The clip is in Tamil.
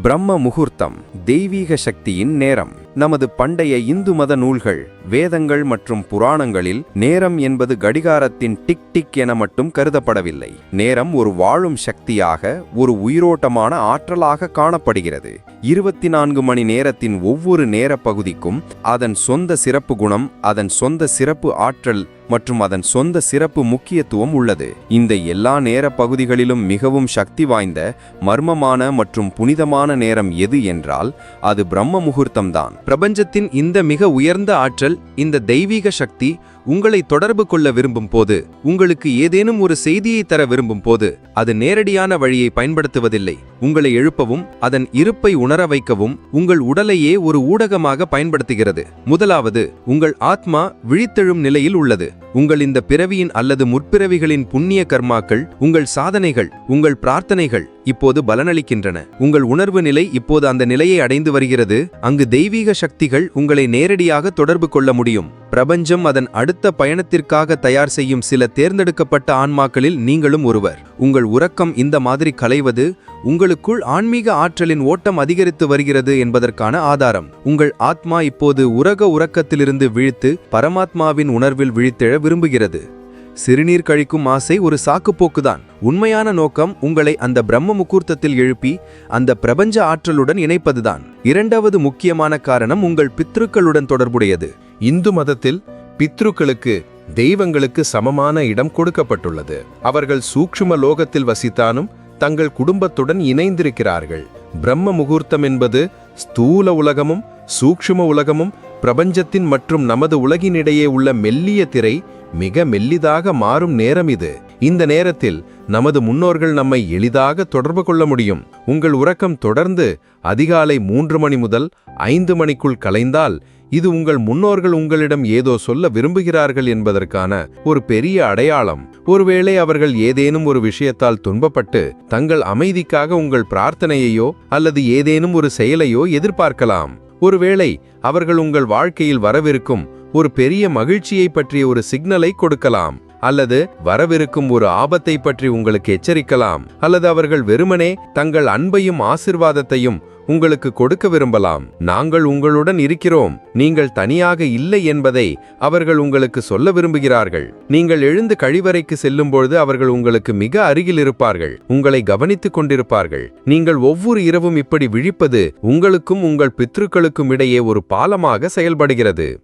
பிரம்ம முகூர்த்தம் தெய்வீக சக்தியின் நேரம். நமது பண்டைய இந்து மத நூல்கள் வேதங்கள் மற்றும் புராணங்களில் நேரம் என்பது கடிகாரத்தின் டிக் டிக் என மட்டும் கருதப்படவில்லை. நேரம் ஒரு வாழும் சக்தியாக ஒரு உயிரோட்டமான ஆற்றலாக காணப்படுகிறது. இருபத்தி நான்கு மணி நேரத்தின் ஒவ்வொரு நேர பகுதிக்கும் அதன் சொந்த சிறப்பு குணம் அதன் சொந்த சிறப்பு ஆற்றல் மற்றும் அதன் சொந்த சிறப்பு முக்கியத்துவம் உள்ளது. இந்த எல்லா நேர பகுதிகளிலும் மிகவும் சக்தி வாய்ந்த மர்மமான மற்றும் புனிதமான நேரம் எது என்றால் அது பிரம்ம முகூர்த்தம்தான். பிரபஞ்சத்தின் இந்த மிக உயர்ந்த ஆற்றல் இந்த தெய்வீக சக்தி உங்களை தொடர்பு கொள்ள விரும்பும் போது உங்களுக்கு ஏதேனும் ஒரு செய்தியை தர விரும்பும் போது அது நேரடியான வழியை பயன்படுத்துவதில்லை. உங்களை எழுப்பவும் அதன் இருப்பை உணர வைக்கவும் உங்கள் உடலையே ஒரு ஊடகமாக பயன்படுத்துகிறது. முதலாவது உங்கள் ஆத்மா விழித்தெழும் நிலையில் உள்ளது. உங்கள் இந்த பிறவியின் அல்லது முற்பிறவிகளின் புண்ணிய கர்மாக்கள் உங்கள் சாதனைகள் உங்கள் பிரார்த்தனைகள் இப்போது பலனளிக்கின்றன. உங்கள் உணர்வு நிலை இப்போது அந்த நிலையை அடைந்து வருகிறது. அங்கு தெய்வீக சக்திகள் உங்களை நேரடியாக தொடர்பு கொள்ள முடியும். பிரபஞ்சம் அதன் அடுத்த பயணத்திற்காக தயார் செய்யும் சில தேர்ந்தெடுக்கப்பட்ட ஆன்மாக்களில் நீங்களும் ஒருவர். உங்கள் உறக்கம் இந்த மாதிரி களைவது உங்களுக்குள் ஆன்மீக ஆற்றலின் ஓட்டம் அதிகரித்து வருகிறது என்பதற்கான ஆதாரம். உங்கள் ஆத்மா இப்போது உரக உறக்கத்திலிருந்து விழித்து பரமாத்மாவின் உணர்வில் விழித்தெழ விரும்புகிறது. சிறுநீர் கழிக்கும் ஆசை ஒரு சாக்குப்போக்குதான். உண்மையான நோக்கம் உங்களை அந்த பிரம்ம முகூர்த்தத்தில் எழுப்பி அந்த பிரபஞ்ச ஆற்றலுடன் இணைப்பதுதான். இரண்டாவது முக்கியமான காரணம் உங்கள் பித்ருக்களுடன் தொடர்புடையது. இந்து மதத்தில் பித்ருக்களுக்கு தெய்வங்களுக்கு சமமான இடம் கொடுக்கப்பட்டுள்ளது. அவர்கள் சூக்ஷ்ம லோகத்தில் வசித்தாலும் தங்கள் குடும்பத்துடன் இணைந்திருக்கிறார்கள். பிரம்ம முகூர்த்தம் என்பது ஸ்தூல உலகமும் சூக்ஷ்ம உலகமும் பிரபஞ்சத்தின் மற்றும் நமது உலகினிடையே உள்ள மெல்லிய திரை மிக மெல்லிதாக மாறும் நேரம் இது. இந்த நேரத்தில் நமது முன்னோர்கள் நம்மை எளிதாக தொடர்பு கொள்ள முடியும். உங்கள் உறக்கம் தொடர்ந்து அதிகாலை மூன்று மணி முதல் ஐந்து மணிக்குள் கலைந்தால் இது உங்கள் முன்னோர்கள் உங்களிடம் ஏதோ சொல்ல விரும்புகிறார்கள் என்பதற்கான ஒரு பெரிய அடையாளம். ஒருவேளை அவர்கள் ஏதேனும் ஒரு விஷயத்தால் துன்பப்பட்டு தங்கள் அமைதிக்காக உங்கள் பிரார்த்தனையையோ அல்லது ஏதேனும் ஒரு செயலையோ எதிர்பார்க்கலாம். ஒருவேளை அவர்கள் உங்கள் வாழ்க்கையில் வரவிருக்கும் ஒரு பெரிய மகிழ்ச்சியை பற்றிய ஒரு சிக்னலை கொடுக்கலாம். அல்லது வரவிருக்கும் ஒரு ஆபத்தை பற்றி உங்களுக்கு எச்சரிக்கலாம். அல்லது அவர்கள் வெறுமனே தங்கள் அன்பையும் ஆசிர்வாதத்தையும் உங்களுக்கு கொடுக்க விரும்பலாம். நாங்கள் உங்களுடன் இருக்கிறோம். நீங்கள் தனியாக இல்லை என்பதை அவர்கள் உங்களுக்கு சொல்ல விரும்புகிறார்கள். நீங்கள் எழுந்து கழிவறைக்கு செல்லும்பொழுது அவர்கள் உங்களுக்கு மிக அருகில் இருப்பார்கள். உங்களை கவனித்துக் கொண்டிருப்பார்கள். நீங்கள் ஒவ்வொரு இரவும் இப்படி விழிப்பது உங்களுக்கும் உங்கள் பித்ருக்களுக்கும் இடையே ஒரு பாலமாக செயல்படுகிறது.